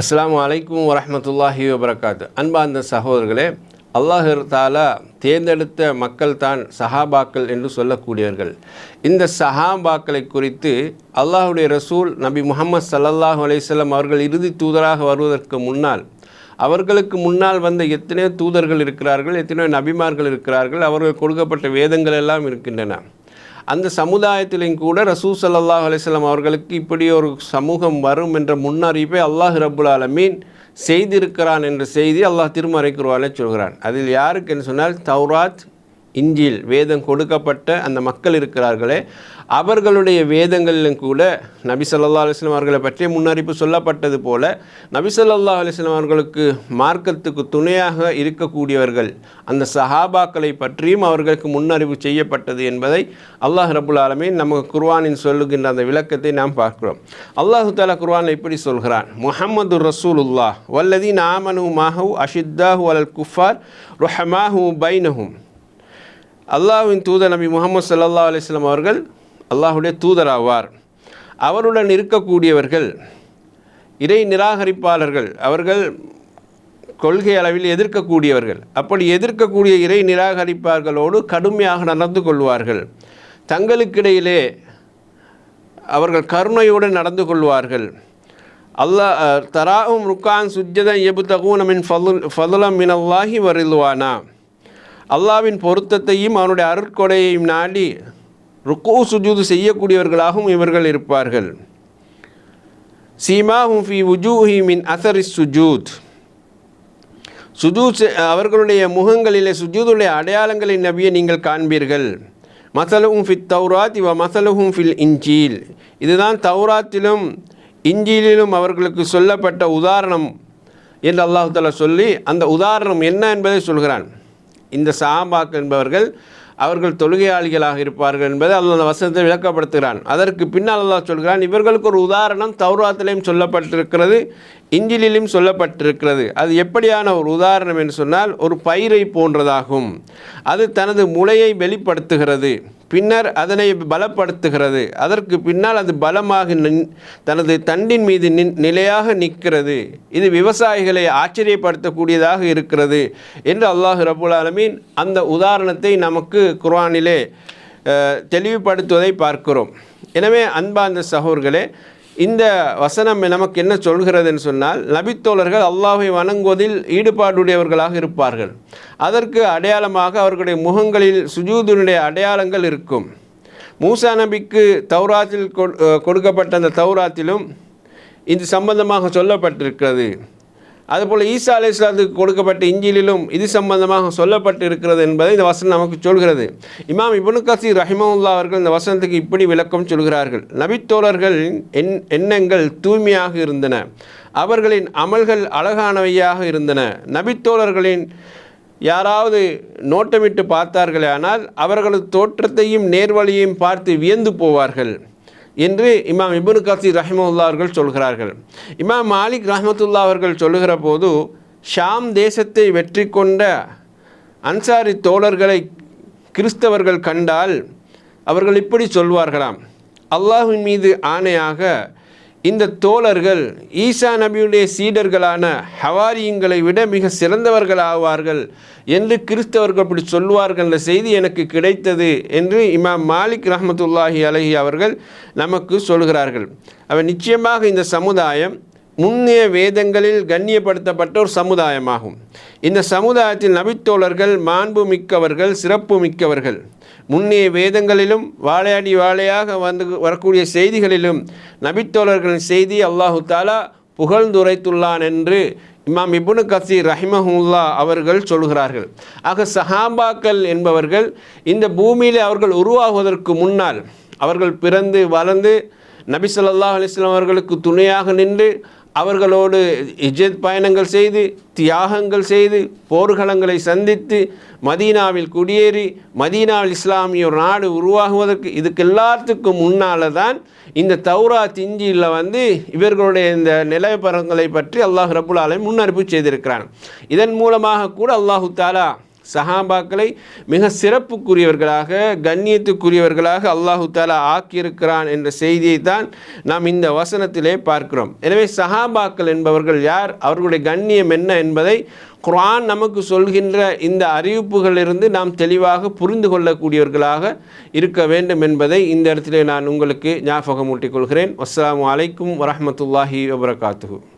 அஸ்லாமு அலைக்கும் வரமத்துல்லாஹி வபரகாத்து. அன்பார்ந்த சகோதரர்களே அல்லாஹ் தாலா தேர்ந்தெடுத்த மக்கள் தான் சஹாபாக்கள் என்று சொல்லக்கூடியவர்கள். இந்த சஹாபாக்களை குறித்து அல்லாஹுடைய ரசூல் நபி முகமது சல்லல்லாஹு அலையம் அவர்கள் இறுதி தூதராக வருவதற்கு முன்னால் அவர்களுக்கு முன்னால் வந்த எத்தனையோ தூதர்கள் இருக்கிறார்கள் எத்தனையோ நபிமார்கள் இருக்கிறார்கள் அவர்கள் கொடுக்கப்பட்ட வேதங்கள் எல்லாம் இருக்கின்றன. அந்த சமுதாயத்திலும் கூட ரசூ சல்லாஹ் அலிஸ்லாம் அவர்களுக்கு இப்படி ஒரு சமூகம் வரும் என்ற முன்னறிவிப்பை அல்லாஹ் ரபுல் ஆலமீன் செய்திருக்கிறான் என்ற செய்தி அல்லாஹ் திருமறை குருவாலே சொல்கிறான். அதில் யாருக்கு என்று சொன்னால் தௌராத் இஞ்சில் வேதம் கொடுக்கப்பட்ட அந்த மக்கள் இருக்கிறார்களே அவர்களுடைய வேதங்களிலும் கூட நபி ஸல்லல்லாஹு அலைஹி அவர்களை பற்றிய முன்னறிப்பு சொல்லப்பட்டது போல நபி ஸல்லல்லாஹு அவர்களுக்கு மார்க்கத்துக்கு துணையாக இருக்கக்கூடியவர்கள் அந்த சஹாபாக்களை பற்றியும் அவர்களுக்கு முன்னறிவு செய்யப்பட்டது என்பதை அல்லாஹ் ரபுல் ஆலமீன் நமக்கு குர்வானின் சொல்லுகின்ற அந்த விளக்கத்தை நாம் பார்க்கிறோம். அல்லாஹு தாலா குர்வான் இப்படி சொல்கிறான்? முஹம்மது ரசூலுல்லா வல்லதீன் ஆமனு மாஹு அஷித்தாஹூ அலல் குஃபார் ருஹமாஹு பைனஹும். அல்லாஹின் தூதர் நபி முகமது சல்லா அலிஸ்லாம் அவர்கள் அல்லாஹுடைய தூதர் ஆவார் அவருடன் இருக்கக்கூடியவர்கள் இறை நிராகரிப்பாளர்கள் அவர்கள் கொள்கை அளவில் எதிர்க்கக்கூடியவர்கள் அப்படி எதிர்க்கக்கூடிய இறை நிராகரிப்பார்களோடு கடுமையாக நடந்து கொள்வார்கள். தங்களுக்கிடையிலே அவர்கள் கருணையுடன் நடந்து கொள்வார்கள். அல்லாஹ் தராவும் ருக்கான் சுஜதன் எபு தகூனமின் ஃபதுல் ஃபதுலம் மின் அல்லாஹி வரில்வானா அல்லாவின் பொருத்தத்தையும் அவனுடைய அருட்கொடையையும் நாடி ருக்கு சுஜூது செய்யக்கூடியவர்களாகவும் இவர்கள் இருப்பார்கள். சீமாஹும் ஃபி உஜூஹி மின் அசரி சுஜூத். சுஜூத் அவர்களுடைய முகங்களிலே சுஜூதுடைய அடையாளங்களின் நபியை நீங்கள் காண்பீர்கள். மசலஹும் ஃபித் தௌராத் இவ மசலஹும் ஃபில் இஞ்சீல் இதுதான் தௌராத்திலும் இஞ்சியிலும் அவர்களுக்கு சொல்லப்பட்ட உதாரணம் என்று அல்லாஹு சொல்லி அந்த உதாரணம் என்ன என்பதை சொல்கிறான். இந்த சாபாக் என்பவர்கள் அவர்கள் தொழுகையாளிகளாக இருப்பார்கள் என்பதை அல்லது அந்த வசனத்தை விளக்கப்படுத்துகிறான். அதற்கு பின்னால் அல்லா சொல்கிறான் இவர்களுக்கு ஒரு உதாரணம் தௌராத்திலையும் சொல்லப்பட்டிருக்கிறது இஞ்சிலிலும் சொல்லப்பட்டிருக்கிறது. அது எப்படியான ஒரு உதாரணம் என்று சொன்னால் ஒரு பயிரை போன்றதாகும். அது தனது முளையை வெளிப்படுத்துகிறது. பின்னர் அதனை பலப்படுத்துகிறது. அதற்கு பின்னால் அது பலமாக நின் தனது தண்டின் மீது நின் நிலையாக நிற்கிறது. இது விவசாயிகளை ஆச்சரியப்படுத்தக்கூடியதாக இருக்கிறது என்று அல்லாஹ் ரபுல் ஆலமீன் அந்த உதாரணத்தை நமக்கு குர்ஆனிலே தெளிவுபடுத்துவதை பார்க்கிறோம். எனவே அன்பார்ந்த சகோர்களே இந்த வசனம் நமக்கு என்ன சொல்கிறதுன்னு சொன்னால் நபித்தோழர்கள் அல்லாஹை வணங்குவதில் ஈடுபாடுடையவர்களாக இருப்பார்கள். அதற்கு அடையாளமாக அவர்களுடைய முகங்களில் சுஜூதுனுடைய அடையாளங்கள் இருக்கும். மூசா நபிக்கு தௌராத்தில் கொடுக்கப்பட்ட அந்த தௌராத்திலும் இது சம்பந்தமாக சொல்லப்பட்டிருக்கிறது. அதுபோல் ஈசா அலி இஸ்லாத்துக்கு கொடுக்கப்பட்ட இஞ்சிலும் இது சம்பந்தமாக சொல்லப்பட்டு இருக்கிறது என்பதை இந்த வசனம் நமக்கு சொல்கிறது. இமாம் இபுனு கசி ரஹிமவுல்லா அவர்கள் இந்த வசனத்துக்கு இப்படி விளக்கம் சொல்கிறார்கள். நபித்தோழர்கள் எண் எண்ணங்கள் தூய்மையாக இருந்தன. அவர்களின் அமல்கள் அழகானவையாக இருந்தன. நபித்தோழர்களின் யாராவது நோட்டமிட்டு பார்த்தார்களே ஆனால் அவர்களது தோற்றத்தையும் நேர்வழியையும் பார்த்து வியந்து போவார்கள். என்று இமாம் இபுனு கசீர் ரஹிமவுல்லா அவர்கள் சொல்கிறார்கள். இமாம் மாலிக் ரஹமத்துல்லா அவர்கள் சொல்லுகிற போது ஷாம் தேசத்தை வெற்றி கொண்ட அன்சாரி தோழர்களை கிறிஸ்தவர்கள் கண்டால் அவர்கள் இப்படி சொல்வார்களாம். அல்லாஹின் மீது ஆணையாக இந்த தோழர்கள் ஈசா நபியுடைய சீடர்களான ஹவாரியுங்களை விட மிக சிறந்தவர்கள் ஆவார்கள் என்று கிறிஸ்தவர்கள் அப்படி சொல்வார்கள் என்ற செய்தி எனக்கு கிடைத்தது என்று இமாம் மாலிக் ரஹமத்துல்லாஹி அலஹி அவர்கள் நமக்கு சொல்கிறார்கள். அவர் நிச்சயமாக இந்த சமுதாயம் முன்னைய வேதங்களில் கண்ணியப்படுத்தப்பட்ட ஒரு சமுதாயமாகும். இந்த சமுதாயத்தில் நபித்தோழர்கள் மாண்பு மிக்கவர்கள் சிறப்பு மிக்கவர்கள் முன்னைய வேதங்களிலும் வாழையாடி வாழையாக வந்து வரக்கூடிய செய்திகளிலும் நபித்தோழர்களின் செய்தி அல்லாஹு தாலா புகழ்ந்துரைத்துள்ளான் என்று இமாம் இபுனு கசீர் ரஹிமஹுல்லா அவர்கள் சொல்கிறார்கள். ஆக சஹாபாக்கள் என்பவர்கள் இந்த பூமியில் அவர்கள் உருவாகுவதற்கு முன்னால் அவர்கள் பிறந்து வளர்ந்து நபி சொல்லாஹ் அலிஸ்லாம் அவர்களுக்கு துணையாக நின்று அவர்களோடு இஜத் பயணங்கள் செய்து தியாகங்கள் செய்து போர்க்களங்களை சந்தித்து மதீனாவில் குடியேறி மதீனாவில் இஸ்லாமிய ஒரு நாடு உருவாகுவதற்கு இதுக்கு எல்லாத்துக்கும் முன்னால் தான் இந்த தௌரா திஞ்சியில் வந்து இவர்களுடைய இந்த நிலவரங்களை பற்றி அல்லாஹ் ரபுல் ஆலமீன் முன்னறிப்பு செய்திருக்கிறான். இதன் மூலமாக கூட அல்லாஹு தாலா சஹாபாக்களை மிக சிறப்புக்குரியவர்களாக கண்ணியத்துக்குரியவர்களாக அல்லாஹு தாலா ஆக்கியிருக்கிறான் என்ற செய்தியை தான் நாம் இந்த வசனத்திலே பார்க்கிறோம். எனவே சஹாபாக்கள் என்பவர்கள் யார்? அவர்களுடைய கண்ணியம் என்ன என்பதை குரான் நமக்கு சொல்கின்ற இந்த அறிவிப்புகளிலிருந்து நாம் தெளிவாக புரிந்து கொள்ளக்கூடியவர்களாக இருக்க வேண்டும் என்பதை இந்த இடத்திலே நான் உங்களுக்கு ஞாபகமூட்டிக் கொள்கிறேன். அஸ்லாம் அலைக்கும் வரமத்துல்லாஹி வபரகாத்து